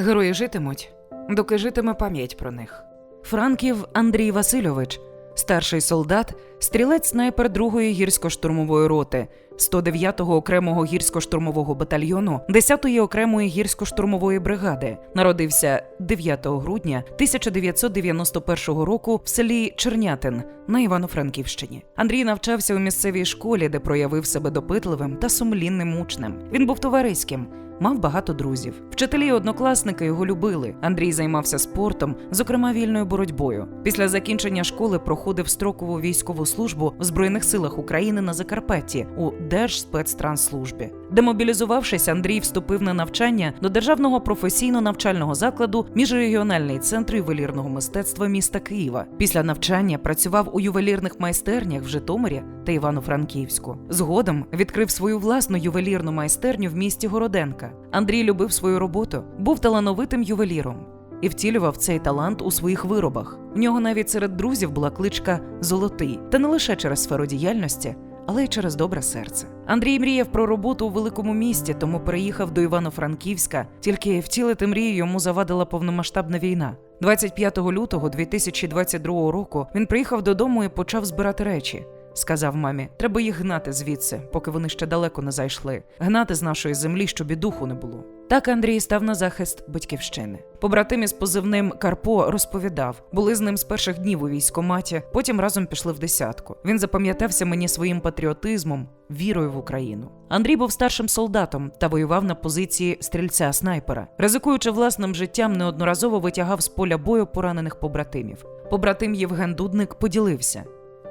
Герої житимуть, доки житиме пам'ять про них. Франків Андрій Васильович, старший солдат, стрілець снайпер 2-ї гірсько-штурмової роти, 109-го окремого гірсько-штурмового батальйону, 10-ї окремої гірсько-штурмової бригади, народився 9 грудня 1991 року в селі Чернятин на Івано-Франківщині. Андрій навчався у місцевій школі, де проявив себе допитливим та сумлінним учнем. Він був товариським. Мав багато друзів. Вчителі і однокласники його любили. Андрій займався спортом, зокрема вільною боротьбою. Після закінчення школи проходив строкову військову службу в Збройних силах України на Закарпатті у Держспецтрансслужбі. Демобілізувавшись, Андрій вступив на навчання до державного професійно-навчального закладу Міжрегіональний центр ювелірного мистецтва міста Києва. Після навчання працював у ювелірних майстернях в Житомирі та Івано-Франківську. Згодом відкрив свою власну ювелірну майстерню в місті Городенка. Андрій любив свою роботу, був талановитим ювеліром і втілював цей талант у своїх виробах. В нього навіть серед друзів була кличка Золотий, та не лише через сферу діяльності, але й через добре серце. Андрій мріяв про роботу у великому місті, тому переїхав до Івано-Франківська. Тільки втілити мрію йому завадила повномасштабна війна. 25 лютого 2022 року він приїхав додому і почав збирати речі. Сказав мамі, треба їх гнати звідси, поки вони ще далеко не зайшли, гнати з нашої землі, щоб і духу не було. Так Андрій став на захист батьківщини. Побратим із позивним Карпо розповідав, були з ним з перших днів у військкоматі, потім разом пішли в десятку. Він запам'ятався мені своїм патріотизмом, вірою в Україну. Андрій був старшим солдатом та воював на позиції стрільця снайпера, ризикуючи власним життям, неодноразово витягав з поля бою поранених побратимів. Побратим Євген Дудник поділився.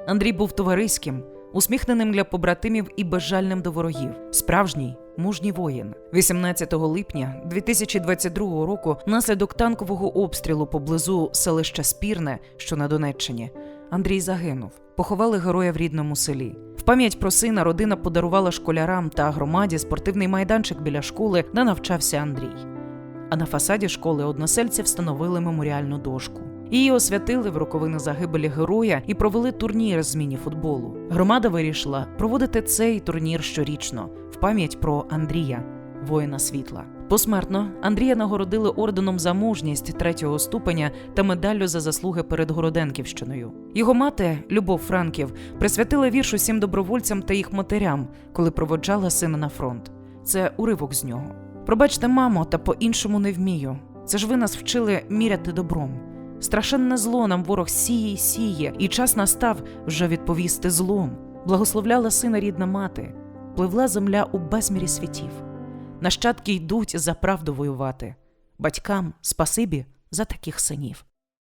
Андрій був товариським, усміхненим для побратимів і безжальним до ворогів. Справжній мужній воїн. 18 липня 2022 року, внаслідок танкового обстрілу поблизу селища Спірне, що на Донеччині, Андрій загинув. Поховали героя в рідному селі. В пам'ять про сина родина подарувала школярам та громаді спортивний майданчик біля школи, де навчався Андрій. А на фасаді школи односельці встановили меморіальну дошку. Її освятили в роковини загибелі героя і провели турнір з міні-футболу. Громада вирішила проводити цей турнір щорічно в пам'ять про Андрія, воїна світла. Посмертно Андрія нагородили орденом за мужність третього ступеня та медаллю за заслуги перед Городенківщиною. Його мати, Любов Франків, присвятила вірш усім добровольцям та їх матерям, коли проводжала сина на фронт. Це уривок з нього. Пробачте, мамо, та по-іншому не вмію. Це ж ви нас вчили міряти добром. Страшенне зло нам ворог сіє й сіє, і час настав вже відповісти злом. Благословляла сина рідна мати, пливла земля у безмірі світів. Нащадки йдуть за правду воювати. Батькам спасибі за таких синів.